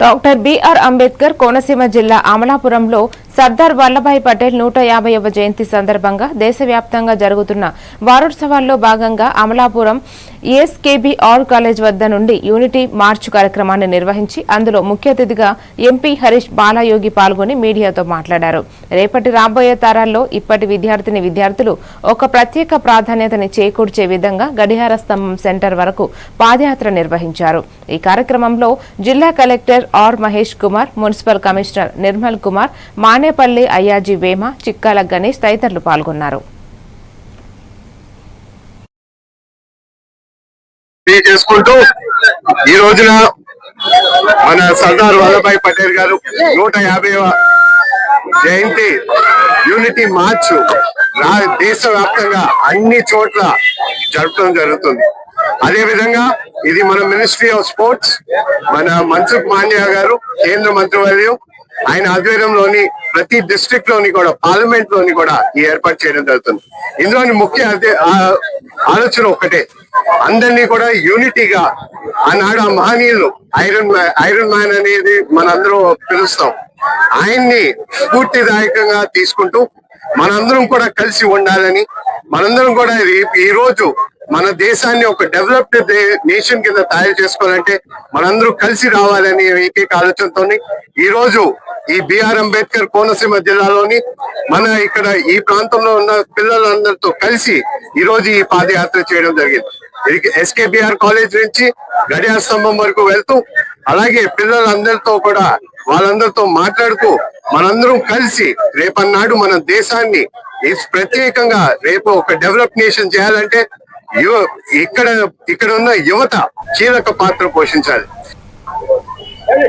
Doctor BR Ambedkar Konaseema జిల్లా అమలాపురంలో సర్దార్ వల్లభాయ్ పటేల్ నూట యాభైవ జయంతి సందర్భంగా దేశవ్యాప్తంగా జరుగుతున్న వారోత్సవాల్లో భాగంగా అమలాపురం ఈఎస్కేబీ ఆర్ కాలేజ్ వద్ద నుండి యూనిటీ మార్చ్ కార్యక్రమాన్ని నిర్వహించి అందులో ముఖ్య అతిథిగా ఎంపీ హరీష్ బాలయోగి పాల్గొని మీడియాతో మాట్లాడారు. రేపటి రాబోయే తరాల్లో ఇప్పటి విద్యార్థిని విద్యార్థులు ఒక ప్రత్యేక ప్రాధాన్యతని చేకూర్చే విధంగా గడిహార స్తంభం సెంటర్ వరకు పాదయాత్ర నిర్వహించారు. ఈ కార్యక్రమంలో జిల్లా collector R Mahesh Kumar municipal commissioner Nirmal Kumar Manepalli Ayyaji Vema Chikkala Ganesh తదితరులు పాల్గొన్నారు. చేసుకుంటూ ఈ రోజున మన సర్దార్ వల్లభాయ్ పటేల్ గారు నూట యాభైవ జయంతి యూనిటీ మార్చ్ దేశ దేశవ్యాప్తంగా అన్ని చోట్ల జరపడం జరుగుతుంది. అదే విధంగా ఇది మన మినిస్ట్రీ ఆఫ్ స్పోర్ట్స్ మన మన్సుఖ్ మాండ్యా గారు కేంద్ర మంత్రివర్యం ఆయన ఆధ్వర్యంలోని ప్రతి డిస్ట్రిక్ట్లోని కూడా పార్లమెంట్లోని కూడా ఈ ఏర్పాటు చేయడం జరుగుతుంది. ఇందులోని ముఖ్య ఆలోచన ఒకటే అందరినీ కూడా యూనిటీగా ఆనాడు ఆ మహనీయులు ఐరన్ మ్యాన్ ఐరన్ మ్యాన్ అనేది మనందరం పిలుస్తాం. ఆయన్ని స్ఫూర్తిదాయకంగా తీసుకుంటూ మనందరం కూడా కలిసి ఉండాలని మనందరం కూడా ఈ- ఈ రోజు మన దేశాన్ని ఒక డెవలప్డ్ నేషన్ కింద తయారు చేసుకోవాలంటే మనందరూ కలిసి రావాలని ఏకైక ఆలోచనతో ఈ రోజు ఈ బిఆర్ అంబేద్కర్ కోనసీమ జిల్లాలోని మన ఇక్కడ ఈ ప్రాంతంలో ఉన్న పిల్లలందరితో కలిసి ఈ రోజు ఈ పాదయాత్ర చేయడం జరిగింది. ఎస్కేబిఆర్ కాలేజ్ నుంచి గడియార స్తంభం వరకు వెళ్తూ అలాగే పిల్లలందరితో కూడా వాళ్ళందరితో మాట్లాడుతూ మనందరం కలిసి రేపన్నాడు మన దేశాన్ని. ఈ ప్రత్యేకంగా రేపు ఒక డెవలప్ నేషన్ చేయాలంటే యువ ఇక్కడ ఇక్కడ ఉన్న యువత కీలక పాత్ర పోషించాలి.